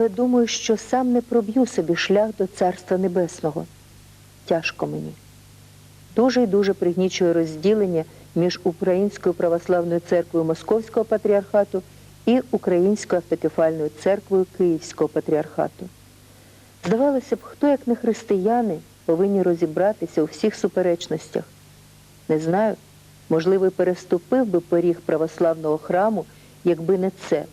Але думаю, що сам не проб'ю собі шлях до Царства Небесного. Тяжко мені. Дуже і дуже пригнічує розділення між Українською православною церквою Московського патріархату і Українською автокефальною церквою Київського патріархату. Здавалося б, хто, як не християни, повинні розібратися у всіх суперечностях. Не знаю, можливо, переступив би поріг православного храму, якби не це.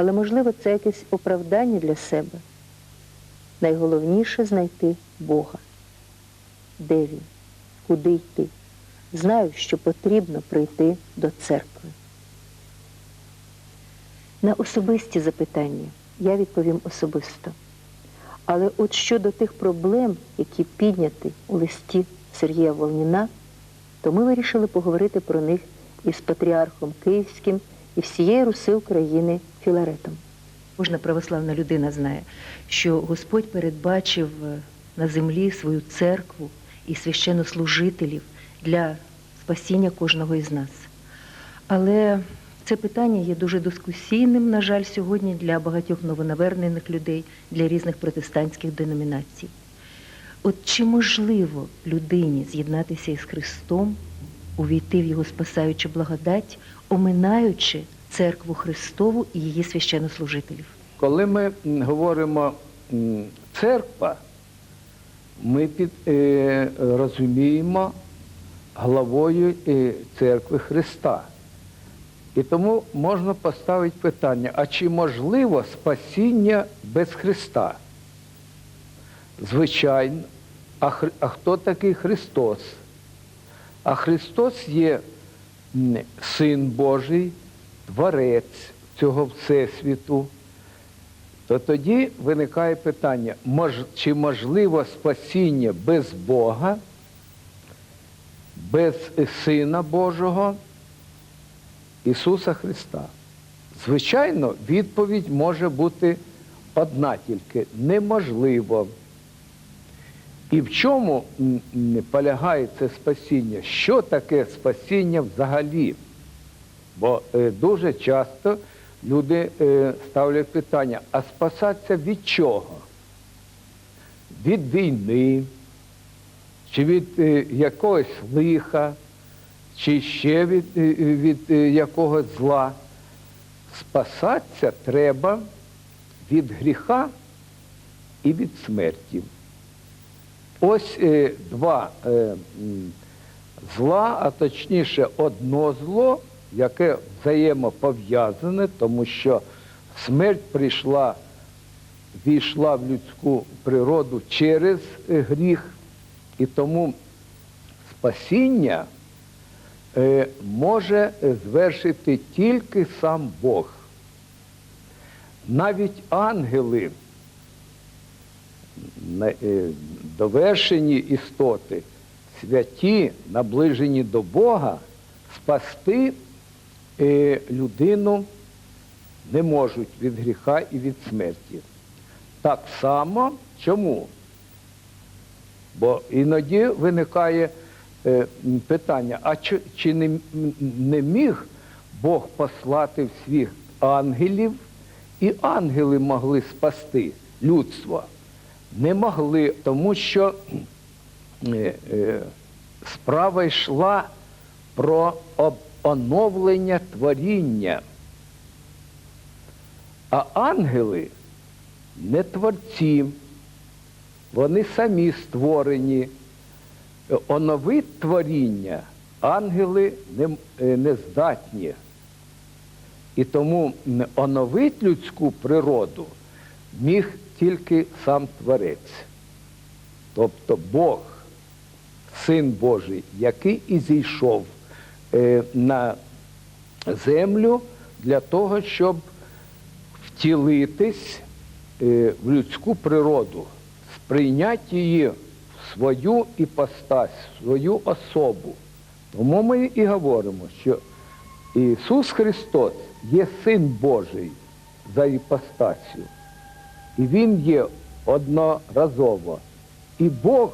Але, можливо, це якесь оправдання для себе. Найголовніше знайти Бога. Де він? Куди йти? Знаю, що потрібно прийти до церкви. На особисті запитання я відповім особисто. Але от щодо тих проблем, які підняті у листі Сергія Волніна, то ми вирішили поговорити про них із патріархом Київським і всієї Руси України Філаретом. Кожна православна людина знає, що Господь передбачив е, на землі свою церкву і священнослужителів для спасіння кожного із нас. Але це питання є дуже дискусійним, на жаль, сьогодні для багатьох новонавернених людей, для різних протестантських деномінацій. От чи можливо людині з'єднатися із Христом, увійти в Його спасаючу благодать, оминаючи церкву Христову і її священнослужителів? Коли ми говоримо церква, ми під, е, розуміємо главою е, церкви Христа. І тому можна поставити питання, а чи можливо спасіння без Христа? Звичайно, а, Хри- а хто такий Христос? А Христос є Син Божий, Творець цього Всесвіту. То тоді виникає питання, чи можливо спасіння без Бога, без Сина Божого, Ісуса Христа? Звичайно, відповідь може бути одна тільки неможливо. І в чому полягає це спасіння? Що таке спасіння взагалі? Бо е, дуже часто люди е, ставлять питання, а спасатися від чого? Від війни, чи від е, якогось лиха, чи ще від, від якогось зла. Спасатися треба від гріха і від смерті. Ось е, два е, зла, а точніше одно зло, яке взаємопов'язане, тому що смерть прийшла, війшла в людську природу через е, гріх, і тому спасіння е, може звершити тільки сам Бог. Навіть ангели е, довершені істоти, святі, наближені до Бога, спасти е, людину не можуть від гріха і від смерті. Так само чому? Бо іноді виникає е, питання, а чи, чи не, не міг Бог послати в світ ангелів, і ангели могли спасти людство? Не могли, тому що е, е, справа йшла про оновлення творіння. А ангели не творці, вони самі створені. Оновити творіння ангели не, е, не здатні. І тому оновити людську природу міг тільки сам Творець. Тобто Бог, Син Божий, який і зійшов е, на землю для того, щоб втілитись е, в людську природу, сприйняти її в свою іпостась, в свою особу. Тому ми і говоримо, що Ісус Христос є Син Божий за іпостасю. І Він є одноразово і Бог,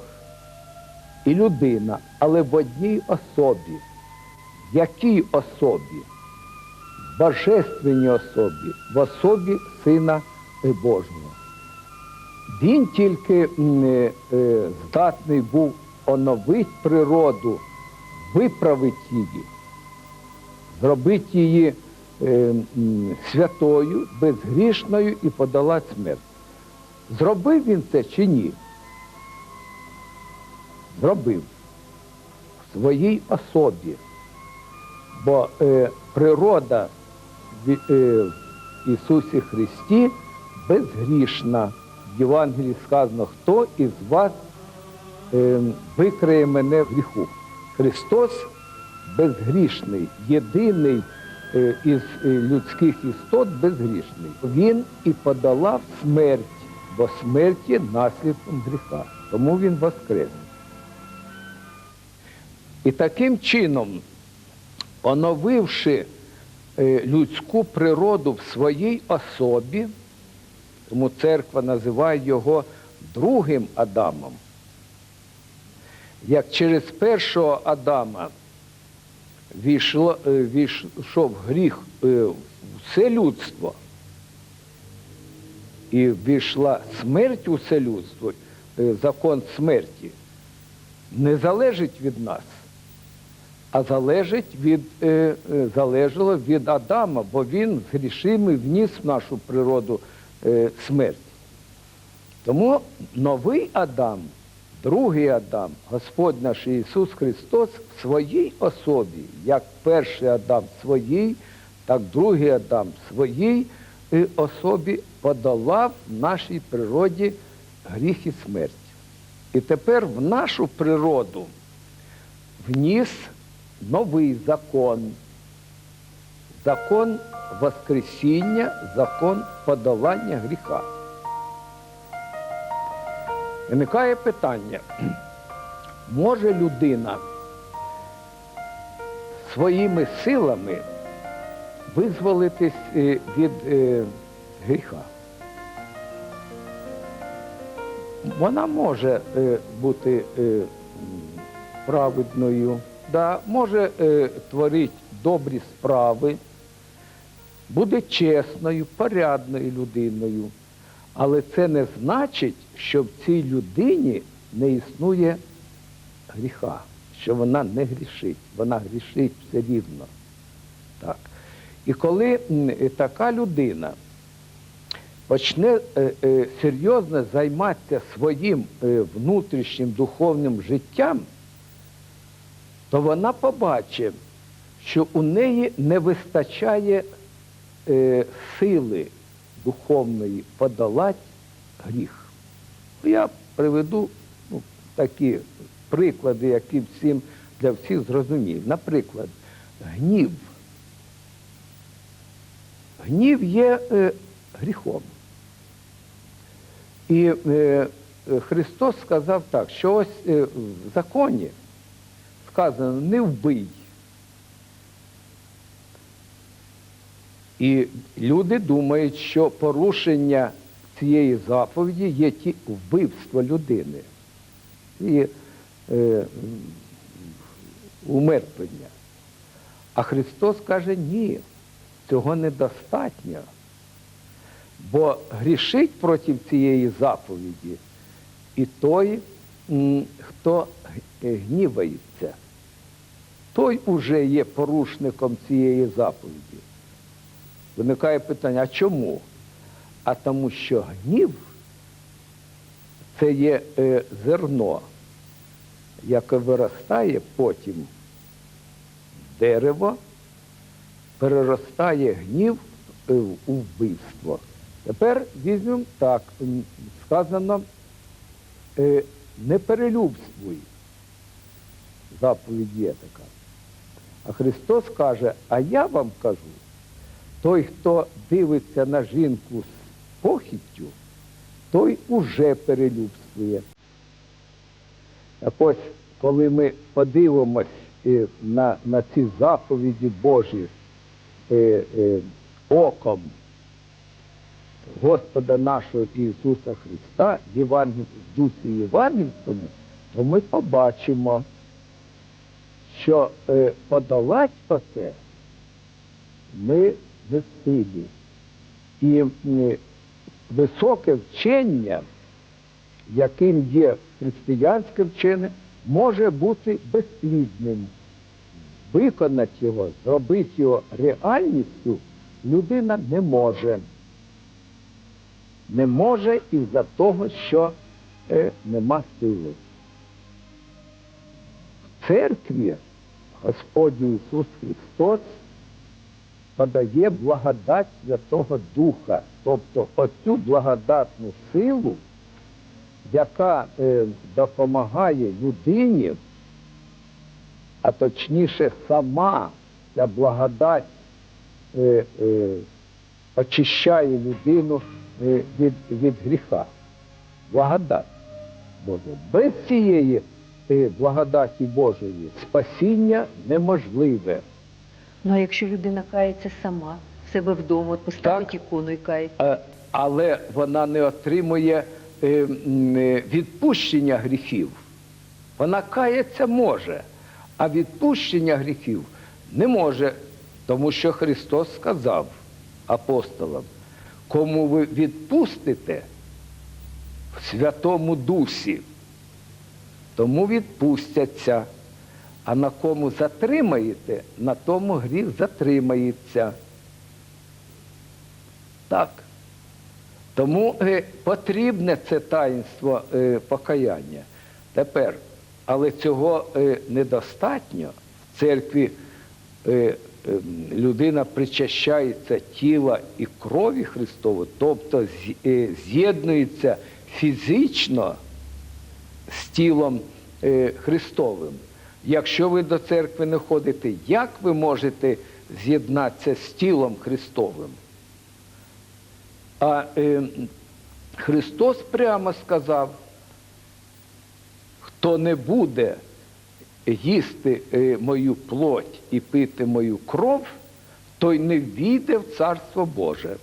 і людина, але в одній особі. В якій особі? Божественній особі, в особі Сина Божого. Він тільки е, е, здатний був оновити природу, виправити її, зробити її е, святою, безгрішною і подолати смерть. Зробив він це чи ні? Зробив в своїй особі. Бо е, природа в, е, Ісусі Христі безгрішна. В Євангелії сказано, хто із вас е, викриє мене в гріху. Христос безгрішний, єдиний е, із е, людських істот безгрішний. Він і подолав смерть, бо смерть є наслідком гріха. Тому він воскрес. І таким чином, оновивши е, людську природу в своїй особі, тому церква називає його другим Адамом. Як через першого Адама е, війшов гріх е, в все людство, і війшла смерть у все людство, е, закон смерті, не залежить від нас, а залежить від, е, е, залежало від Адама, бо він згрішив і вніс в нашу природу смерть. Тому новий Адам, другий Адам, Господь наш Ісус Христос в своїй особі, як перший Адам в своїй, так другий Адам в своїй особі подолав в нашій природі гріх і смерть. І тепер в нашу природу вніс новий закон. Закон Воскресіння, закон подолання гріха. Виникає питання, може людина своїми силами визволитись е, від е, гріха? Вона може е, бути е, праведною, да, може е, творити добрі справи, буде чесною, порядною людиною. Але це не значить, що в цій людині не існує гріха, що вона не грішить, вона грішить все рівно. Так. І коли така людина почне е, е, серйозно займатися своїм е, внутрішнім духовним життям, то вона побачить, що у неї не вистачає е, сили духовної подолати гріх. Я приведу ну, такі приклади, які всім для всіх зрозумілі. Наприклад, гнів. Гнів є е, гріхом. І е, е, Христос сказав так, що ось е, в законі сказано не вбий. І люди думають, що порушення цієї заповіді є ті вбивство людини і е, умертвення. А Христос каже, ні, цього недостатньо. Бо грішить проти цієї заповіді і той, хто гнівається, той уже є порушником цієї заповіді. Виникає питання, а чому? А тому, що гнів це є е, зерно, яке виростає потім в дерево, переростає гнів е, у вбивство. Тепер візьмемо так, сказано, е, не перелюбствуй. Заповідь є така. А Христос каже, а я вам кажу, той, хто дивиться на жінку з похіттю, той уже перелюбствує. Так ось, коли ми подивимось е, на, на ці заповіді Божі е, оком Господа нашого Ісуса Христа, в дусі Євангельському, то ми побачимо, що е, подолати оце ми не силі. І м, високе вчення, яким є християнське вчення, може бути безплідним. Виконати його, зробити його реальністю людина не може. Не може із-за того, що е, нема сили. В церкві Господній Ісус Христос подає благодать Святого Духа, тобто оцю благодатну силу, яка е, допомагає людині, а точніше сама ця благодать е, е, очищає людину від, від гріха. Благодать Божа. Без цієї е, благодаті Божої спасіння неможливе. Ну а якщо людина кається сама в себе вдома, от поставить Так. ікону і кається. Е, але вона не отримує е, е, відпущення гріхів. Вона кається може, а відпущення гріхів не може, тому що Христос сказав апостолам, кому ви відпустите в Святому Дусі, тому відпустяться. А на кому затримаєте, на тому гріх затримається. Так. Тому е, потрібне це таїнство е, покаяння. Тепер, але цього е, недостатньо. В церкві людина причащається тіла і крові Христової, тобто е, з'єднується фізично з тілом е, Христовим. Якщо ви до церкви не ходите, як ви можете з'єднатися з тілом Христовим? А е, Христос прямо сказав, хто не буде їсти е, мою плоть і пити мою кров, той не війде в Царство Боже.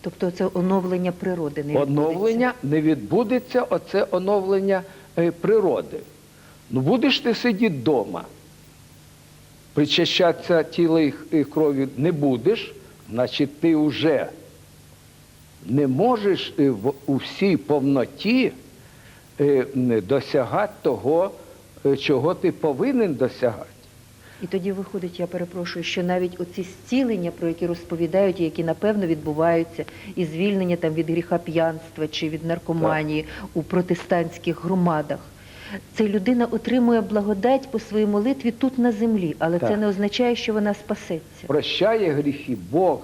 Тобто це оновлення природи не відбудеться. Оновлення не відбудеться, оце оновлення е, природи. Ну будеш ти сидіти вдома, причащатися тіла і крові не будеш, значить ти вже не можеш е, у всій повноті досягати того, чого ти повинен досягати. І тоді виходить, я перепрошую, що навіть оці зцілення, про які розповідають, і які напевно відбуваються, і звільнення там від гріха п'янства чи від наркоманії у протестантських громадах. Це людина отримує благодать по своїй молитві тут на землі, але це не означає, що вона спасеться. Прощає гріхи Бог,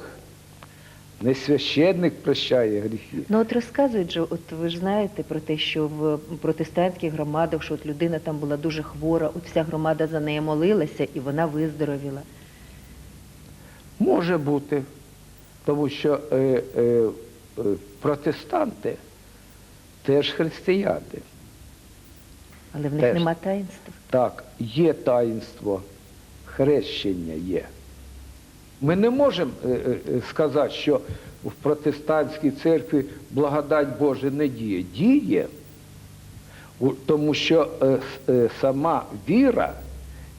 не священник прощає гріхи. Ну от розказують же, от ви ж знаєте про те, що в протестантських громадах, що от людина там була дуже хвора, от вся громада за нею молилася і вона виздоровіла. Може бути, тому що е, е, е, протестанти теж християни. Але в них Теж. нема таїнства. Так, є таїнство, хрещення є. Ми не можемо е, е, сказати, що в протестантській церкві благодать Божа не діє. Діє, тому що е, е, сама віра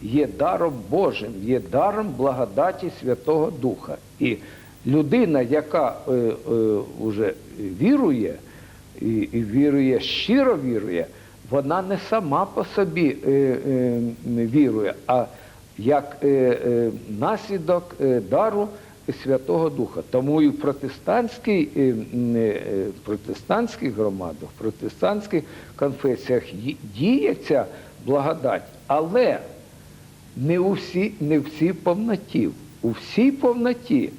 є даром Божим, є даром благодаті Святого Духа. І людина, яка е, е, вже вірує, і, вірує, щиро вірує, вона не сама по собі е, е, вірує, а як е, е, наслідок е, дару Святого Духа. Тому і в протестантських громадах, в протестантських конфесіях є- діє ця благодать, але не у всі, повноті. У всій повноті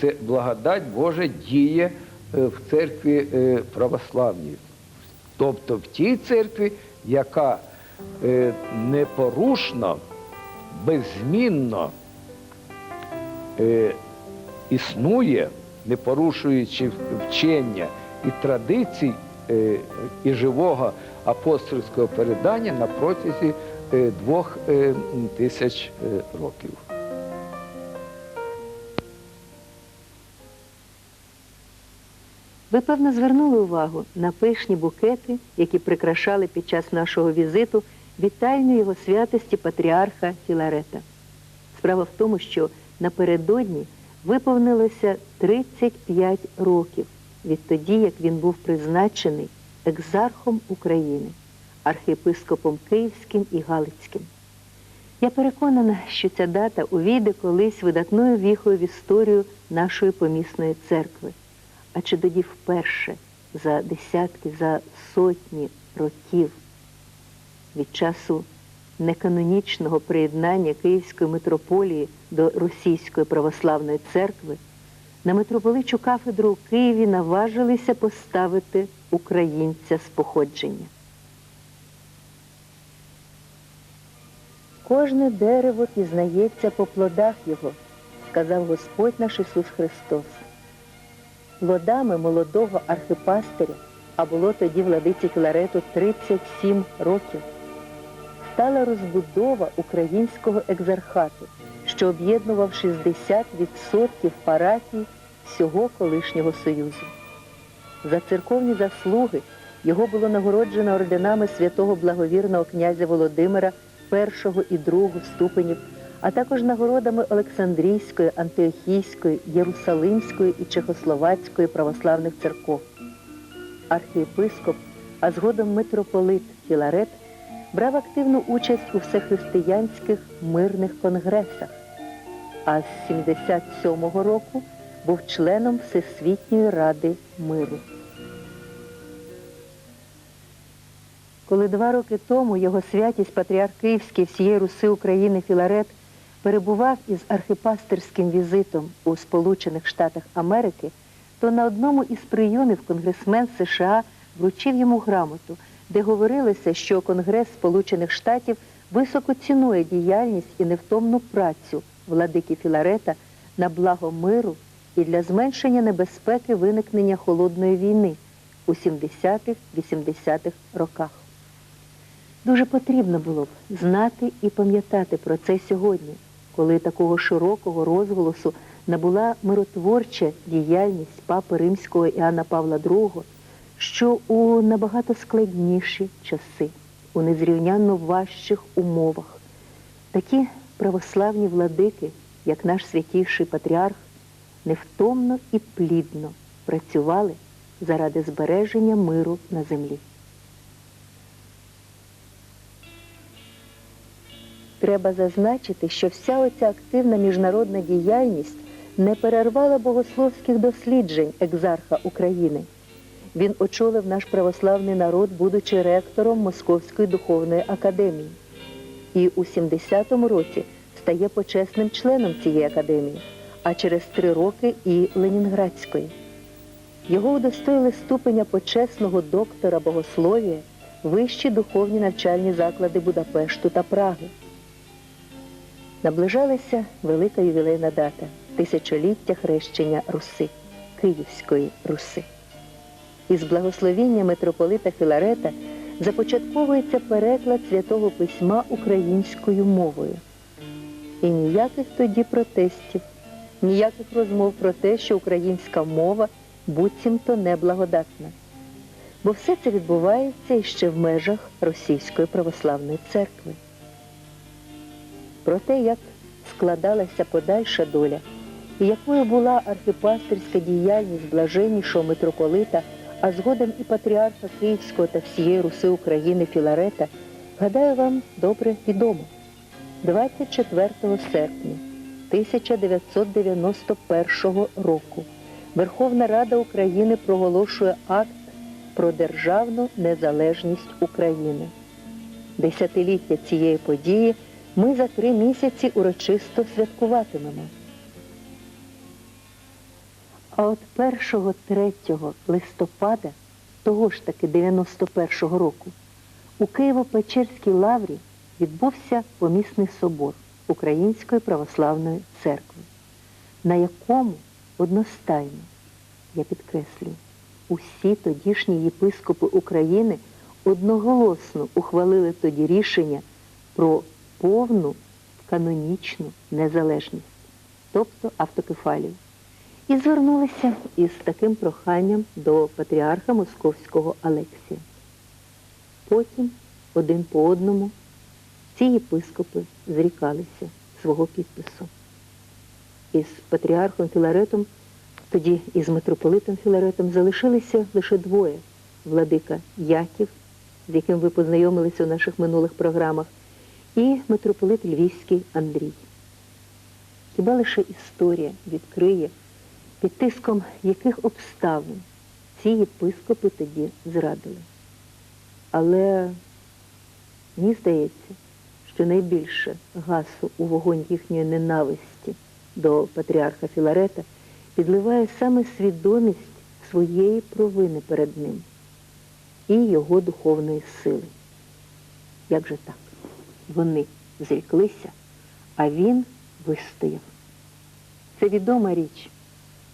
це благодать Божа діє в церкві православній. Тобто в тій церкві, яка непорушно, беззмінно е, існує, не порушуючи вчення і традицій е, і живого апостольського передання на протязі е, двох е, тисяч е, років. Ви, певно, звернули увагу на пишні букети, які прикрашали під час нашого візиту вітальню його святості патріарха Філарета. Справа в тому, що напередодні виповнилося 35 років відтоді, як він був призначений екзархом України, архієпископом Київським і Галицьким. Я переконана, що ця дата увійде колись видатною віхою в історію нашої помісної церкви, а чи тоді вперше за десятки, за сотні років від часу неканонічного приєднання Київської митрополії до Російської православної церкви на митрополичу кафедру у Києві наважилися поставити українця з походження. Кожне дерево пізнається по плодах його, сказав Господь наш Ісус Христос. Плодами молодого архипастиря, а було тоді владиці Філарету 37 років, стала розбудова українського екзархату, що об'єднував 60% парафій всього колишнього Союзу. За церковні заслуги його було нагороджено орденами святого благовірного князя Володимира першого і другого ступенів, а також нагородами Олександрійської, Антиохійської, Єрусалимської і Чехословацької православних церков. Архієпископ, а згодом митрополит Філарет брав активну участь у всехристиянських мирних конгресах, а з 77-го року був членом Всесвітньої ради миру. Коли два роки тому його святість патріарх Київський всієї Руси України Філарет перебував із архипастерським візитом у Сполучених Штатах Америки, то на одному із прийомів конгресмен США вручив йому грамоту, де говорилося, що Конгрес Сполучених Штатів високо цінує діяльність і невтомну працю владики Філарета на благо миру і для зменшення небезпеки виникнення холодної війни у 70-80-х роках. Дуже потрібно було б знати і пам'ятати про це сьогодні, коли такого широкого розголосу набула миротворча діяльність папи римського Іоанна Павла II, що у набагато складніші часи, у незрівнянно важчих умовах, такі православні владики, як наш святійший патріарх, невтомно і плідно працювали заради збереження миру на землі. Треба зазначити, що вся оця активна міжнародна діяльність не перервала богословських досліджень екзарха України. Він очолив наш православний народ, будучи ректором Московської духовної академії. І у 70-му році стає почесним членом цієї академії, а через три роки і Ленінградської. Його удостоїли ступеня почесного доктора богослов'я вищі духовні навчальні заклади Будапешту та Праги. Наближалася велика ювілейна дата тисячоліття хрещення Руси, Київської Руси. Із благословіння митрополита Філарета започатковується переклад святого письма українською мовою. І ніяких тоді протестів, ніяких розмов про те, що українська мова буцімто неблагодатна. Бо все це відбувається іще в межах Російської православної церкви. Про те, як складалася подальша доля і якою була архіпастерська діяльність блаженнішого митрополита, а згодом і патріарха Київського та всієї Руси України Філарета, гадаю, вам добре відомо. 24 серпня 1991 року Верховна Рада України проголошує акт про державну незалежність України. Десятиліття цієї події ми за три місяці урочисто святкуватимемо. А от 1-3 листопада того ж таки 91-го року у Києво-Печерській лаврі відбувся помісний собор Української православної церкви, на якому одностайно, я підкреслюю, усі тодішні єпископи України одноголосно ухвалили тоді рішення про повну канонічну незалежність, тобто автокефалію. І звернулися із таким проханням до патріарха Московського Алексія. Потім, один по одному, ці єпископи зрікалися свого підпису. Із патріархом Філаретом Тоді із митрополитом Філаретом залишилися лише двоє владика Яків, з яким ви познайомилися у наших минулих програмах, і митрополит Львівський Андрій. Хіба лише історія відкриє, під тиском яких обставин ці єпископи тоді зрадили. Але мені здається, що найбільше гасу у вогонь їхньої ненависті до патріарха Філарета підливає саме свідомість своєї провини перед ним і його духовної сили. Як же так? Вони зріклися, а він вистояв. Це відома річ.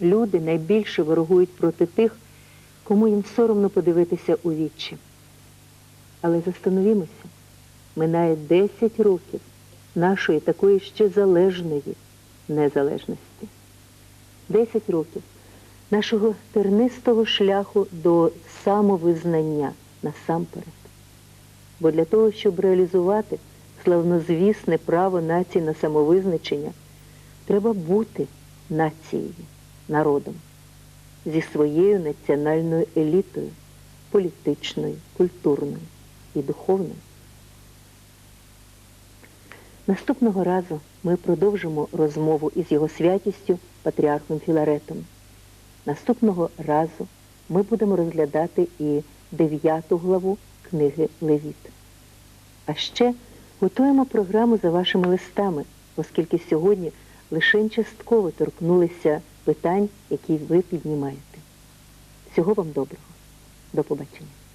Люди найбільше ворогують проти тих, кому їм соромно подивитися у вічі. Але застановімося, минає 10 років нашої такої ще залежної незалежності. 10 років нашого тернистого шляху до самовизнання насамперед. Бо для того, щоб реалізувати славнозвісне право нації на самовизначення, треба бути нацією, народом зі своєю національною елітою, політичною, культурною і духовною. Наступного разу ми продовжимо розмову із його святістю патріархом Філаретом. Наступного разу ми будемо розглядати і дев'яту главу книги Левіт. А ще готуємо програму за вашими листами, оскільки сьогодні лише частково торкнулися питань, які ви піднімаєте. Всього вам доброго. До побачення.